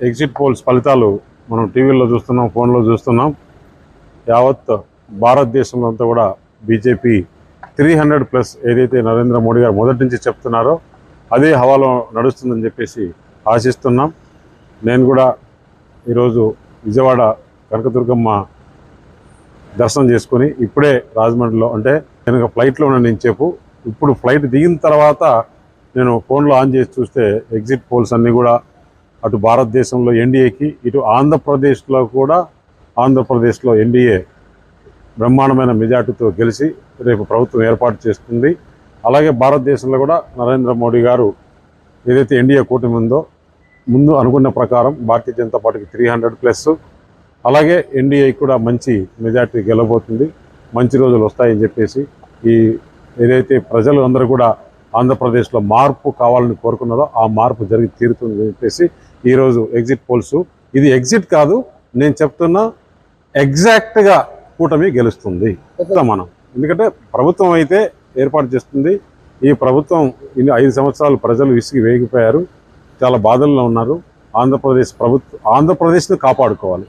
Exit polls ఫలితాలు మనం టీవీలో చూస్తున్నాం ఫోన్లో చూస్తున్నాం. యావత్ భారతదేశంలో అంతా కూడా బీజేపీ త్రీ హండ్రెడ్ ప్లస్ ఏదైతే నరేంద్ర మోడీ గారు మొదటి నుంచి చెప్తున్నారో అదే హవాలో నడుస్తుందని చెప్పేసి ఆశిస్తున్నాం. నేను కూడా ఈరోజు విజయవాడ కనకదుర్గమ్మ దర్శనం చేసుకుని ఇప్పుడే రాజమండ్రిలో అంటే నేను ఒక ఫ్లైట్లో ఉన్నాను నేను చెప్పు ఇప్పుడు ఫ్లైట్ దిగిన తర్వాత నేను ఫోన్లో ఆన్ చేసి చూస్తే ఎగ్జిట్ పోల్స్ అన్నీ కూడా అటు భారతదేశంలో ఎన్డీఏకి ఇటు ఆంధ్రప్రదేశ్లో కూడా ఆంధ్రప్రదేశ్లో ఎన్డీఏ బ్రహ్మాండమైన మెజార్టీతో గెలిచి రేపు ప్రభుత్వం ఏర్పాటు చేస్తుంది. అలాగే భారతదేశంలో కూడా నరేంద్ర మోడీ గారు ఏదైతే ఎన్డీఏ కూటమి ఉందో ముందు అనుకున్న ప్రకారం భారతీయ జనతా పార్టీకి త్రీ హండ్రెడ్ ప్లస్ అలాగే ఎన్డీఏ కూడా మంచి మెజార్టీ గెలవబోతుంది. మంచి రోజులు వస్తాయని చెప్పేసి ఈ ఏదైతే ప్రజలు అందరూ కూడా ఆంధ్రప్రదేశ్లో మార్పు కావాలని కోరుకున్నారో ఆ మార్పు జరిగి తీరుతుంది చెప్పేసి ఈరోజు ఎగ్జిట్ పోల్స్. ఇది ఎగ్జిట్ కాదు నేను చెప్తున్నా ఎగ్జాక్ట్గా కూటమి గెలుస్తుంది. మనం. ఎందుకంటే ప్రభుత్వం అయితే ఏర్పాటు చేస్తుంది. ఈ ప్రభుత్వం ఇన్ని ఐదు సంవత్సరాలు ప్రజలు విసిగి వేగిపోయారు. చాలా బాధల్లో ఉన్నారు. ఆంధ్రప్రదేశ్ ప్రభుత్వం ఆంధ్రప్రదేశ్ను కాపాడుకోవాలి.